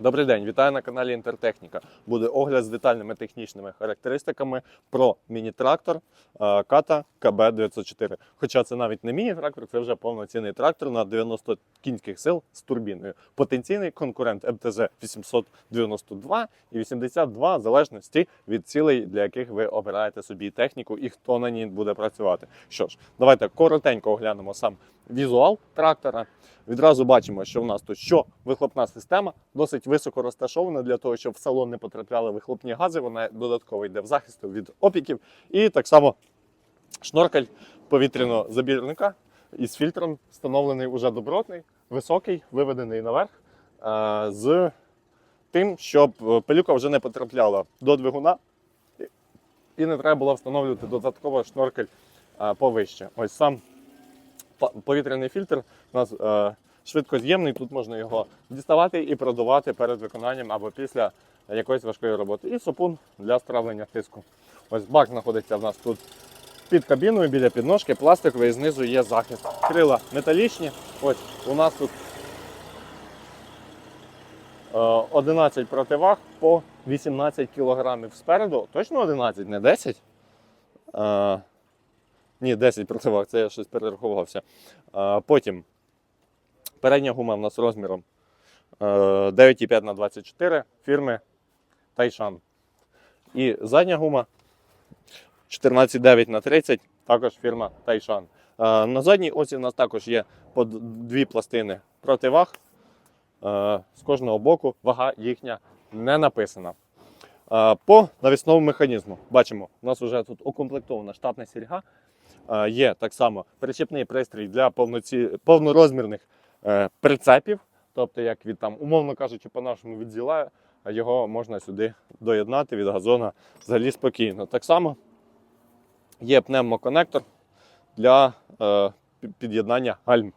Добрий день, вітаю на каналі Інтертехніка. Буде огляд з детальними технічними характеристиками про міні-трактор е, Kata КБ904. Хоча це навіть не міні-трактор, це вже повноцінний трактор на 90 кінських сил з турбіною. Потенційний конкурент МТЗ 892 і 82 в залежності від цілей, для яких ви обираєте собі техніку і хто на ній буде працювати. Що ж, давайте коротенько оглянемо сам візуал трактора. Відразу бачимо, що в нас тут що вихлопна система досить високо розташована для того, щоб в салон не потрапляли вихлопні гази. Вона додатково йде в захист від опіків. І так само шноркель повітряного забірника із фільтром встановлений уже добротний, високий, виведений наверх. е, З тим, щоб е, пилюка вже не потрапляла до двигуна, і- не треба було встановлювати додатково шноркель е, повище. Ось сам повітряний фільтр у нас е, швидкоз'ємний, тут можна його діставати і продувати перед виконанням або після якоїсь важкої роботи. І сопун для стравлення тиску. Ось бак знаходиться в нас тут під кабіною, біля підножки, пластиковий, знизу є захист. Крила металічні. Ось у нас тут е, 11 противаг по 18 кг спереду. Точно 11, не 10? Е, ні, 10 противаг, це я щось перерахувався. Е, Потім передня гума в нас розміром е, 9,5 на 24 фірми Тайшан. І задня гума 14,9 на 30, також фірма Тайшан. Е, На задній осі у нас також є по дві пластини противаг. Е, З кожного боку вага їхня не написана. Е, По навісному механізму бачимо, у нас вже тут укомплектована штатна сільга. Е, Є так само причепний пристрій для повноці... повнорозмірних е, прицепів. Тобто, як від там, умовно кажучи, по-нашому від зіла, його можна сюди доєднати від газона взагалі спокійно. Так само є пневмоконектор для е, під'єднання гальм.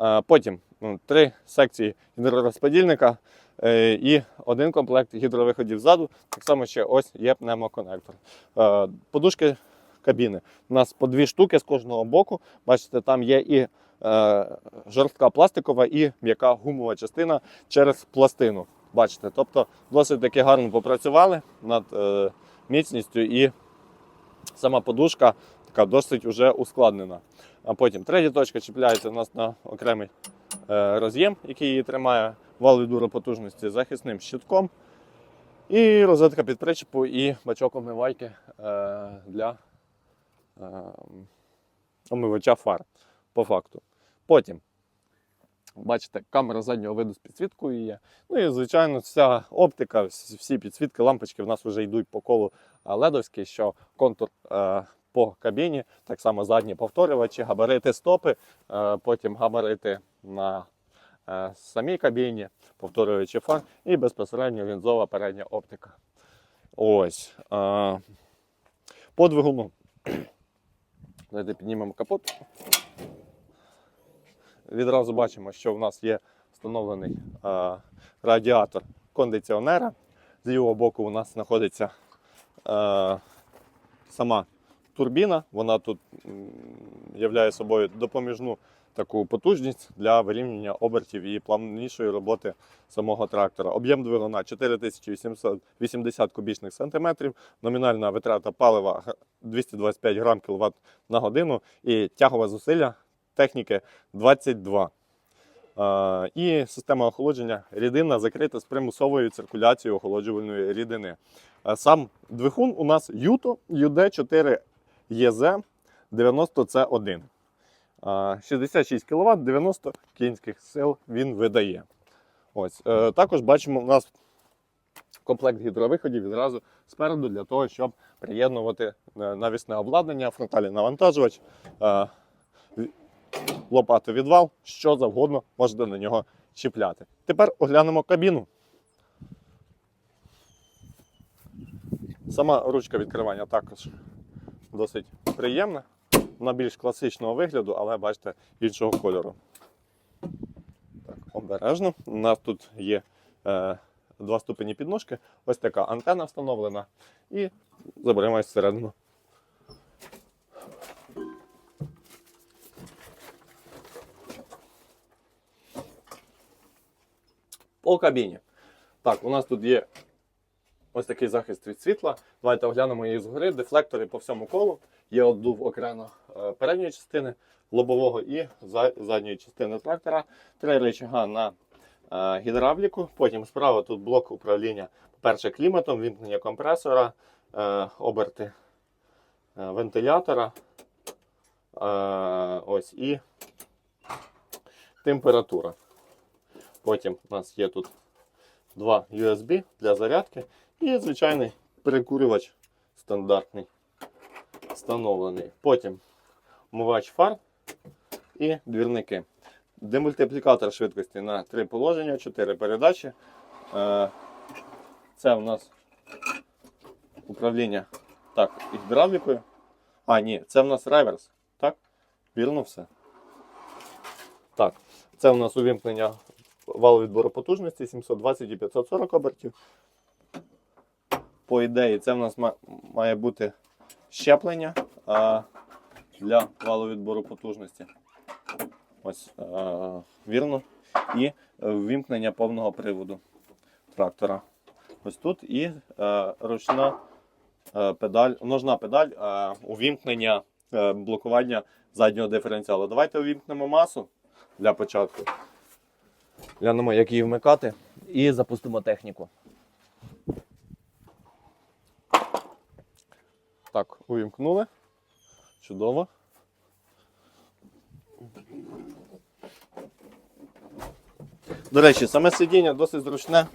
Е, потім ну, три секції гідророзподільника е, і один комплект гідровиходів ззаду. Так само ще ось є пневмоконектор. Е, подушки кабіни. У нас по дві штуки з кожного боку. Бачите, там є і е, жорстка пластикова, і м'яка гумова частина через пластину. Бачите, тобто досить таки гарно попрацювали над е, міцністю і сама подушка така досить уже ускладнена. А потім третя точка чіпляється у нас на окремий е, роз'єм, який її тримає вал від потужності захисним щитком. І розетка під причепу і бачок омивайки е, для омивача фар по факту. Потім, бачите, камера заднього виду з підсвіткою є. Ну і, звичайно, вся оптика, всі підсвітки, лампочки в нас вже йдуть по колу е, ледовські, що контур е, по кабіні, так само задні повторювачі, габарити стопи, е, потім габарити на самій кабіні, повторювачі фар і безпосередньо лінзова передня оптика. Ось. По двигуну. Давайте піднімемо капот. Відразу бачимо, що в нас є встановлений е, радіатор кондиціонера. З його боку у нас знаходиться е, сама турбіна. Вона тут являє собою допоміжну таку потужність для вирівняння обертів і плавнішої роботи самого трактора. Об'єм двигуна 4880 кубічних сантиметрів, номінальна витрата палива 225 грам кВт на годину і тягове зусилля техніки 22. Е, І система охолодження рідинна закрита з примусовою циркуляцією охолоджувальної рідини. Сам двигун у нас Юто UD4 ЄЗ 90C1. Е, 66 кВт, 90 кінських сил він видає. Ось. е, Також бачимо, у нас комплект гідровиходів відразу спереду для того, щоб приєднувати е, навісне обладнання, фронтальний навантажувач, е, лопату відвал, що завгодно можете на нього чіпляти. Тепер оглянемо кабіну. Сама ручка відкривання також досить приємна. Вона більш класичного вигляду, але бачите, іншого кольору. Так, обережно. У нас тут є е, два ступені підножки. Ось така антенна встановлена. І заберемось всередину. По кабіні. Так, у нас тут є ось такий захист від світла. Давайте оглянемо її згори. Дефлектори по всьому колу. Є обдув окремо е, передньої частини лобового і задньої частини трактора. Три рычага на е, гідравліку. Потім справа тут блок управління. По-перше, кліматом, вімкнення компресора, е, оберти вентилятора. Ось і температура. Потім у нас є тут два USB для зарядки і звичайний перекурювач стандартний встановлений. Потім умивач фар і двірники. Демультиплікатор швидкості на три положення, 4 передачі. Е, Це у нас управління так, гідравлікою. А, ні, це в нас реверс. Так? Вірно все. Так, це у нас увімкнення валу відбору потужності 720 і 540 обертів. По ідеї, це в нас має бути щеплення для валу відбору потужності. Ось, вірно. І ввімкнення повного приводу трактора. Ось тут і е, ручна е, педаль, ножна педаль увімкнення е, блокування заднього диференціалу. Давайте увімкнемо масу для початку. Глянемо, як її вмикати, і запустимо техніку. Так, увімкнули. Чудово. До речі, саме сидіння досить зручне.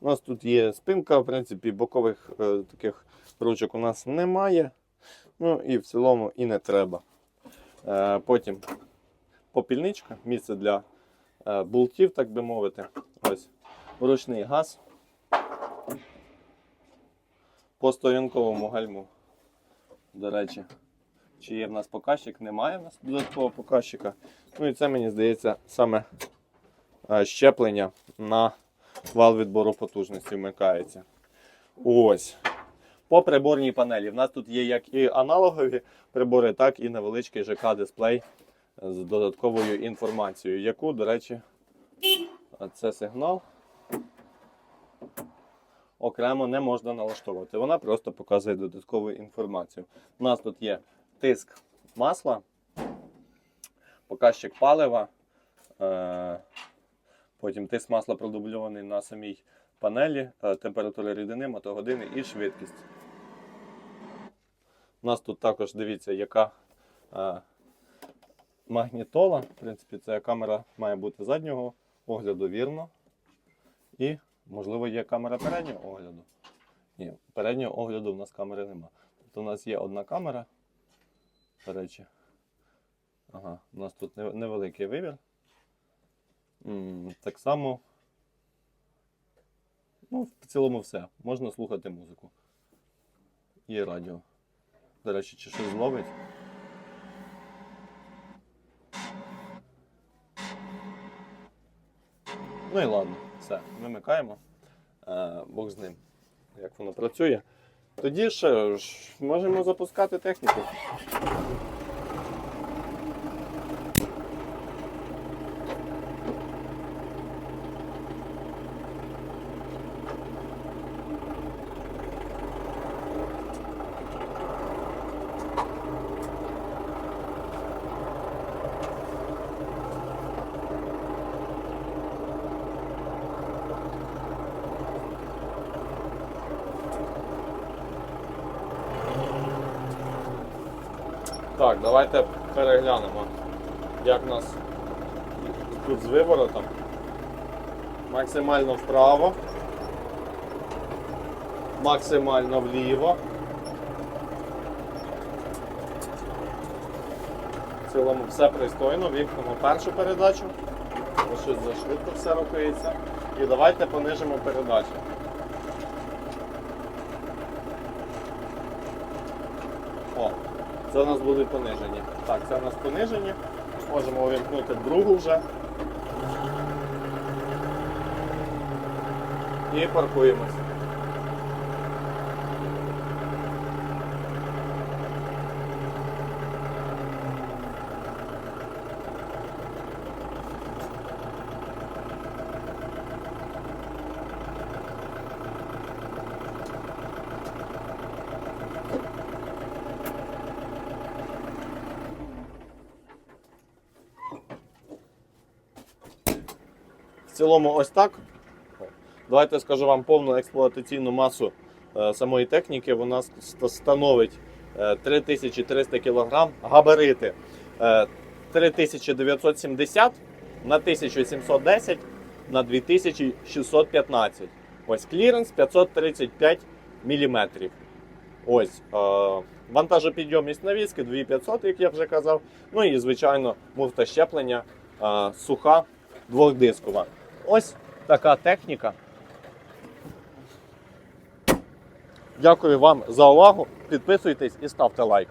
У нас тут є спинка, в принципі, бокових е, таких ручок у нас немає. Ну і в цілому і не треба. Е, потім попільничка, місце для е, болтів, так би мовити. Ось ручний газ. По стоянковому гальму. До речі, чи є в нас показчик? Немає в нас додаткового показчика. Ну і це, мені здається, саме е, щеплення на вал відбору потужності вмикається. Ось. По приборній панелі. В нас тут є як і аналогові прибори, так і невеличкий ЖК-дисплей з додатковою інформацією, яку, до речі, це сигнал. Окремо не можна налаштовувати. Вона просто показує додаткову інформацію. У нас тут є тиск масла, показчик палива, е, потім тиск масла продубльований на самій панелі, е, температура рідини, мотогодини і швидкість. У нас тут також дивіться, яка е, магнітола. В принципі, ця камера має бути заднього огляду вірно. І, можливо, є камера переднього огляду. Ні, переднього огляду в нас камери нема. Тобто у нас є одна камера. До речі. Ага, у нас тут невеликий вибір. Так само. Ну, в цілому все. Можна слухати музику. Є радіо. До речі, чи щось зловить? Ну і ладно, все, вимикаємо. Е, Бог з ним, як воно працює. Тоді ж можемо запускати техніку. Так, давайте переглянемо, як у нас тут з виворотом. Максимально вправо, максимально вліво. В цілому все пристойно, вімкнемо першу передачу. Бо щось зашвидко все рухається. І давайте понижимо передачу. Це у нас будуть понижені. Так, це у нас понижені. Можемо увімкнути другу вже. І паркуємось. Цілому ось так. Давайте скажу вам повну експлуатаційну масу е, самої техніки. Вона становить е, 3300 кг. Габарити е, 3970 на 1710 на 2615. Ось кліренс 535 мм. Ось е, вантажопідйомність навіски 2500, як я вже казав. Ну і звичайно, муфта щеплення е, суха двохдискова. Ось така техніка. Дякую вам за увагу. Підписуйтесь і ставте лайк.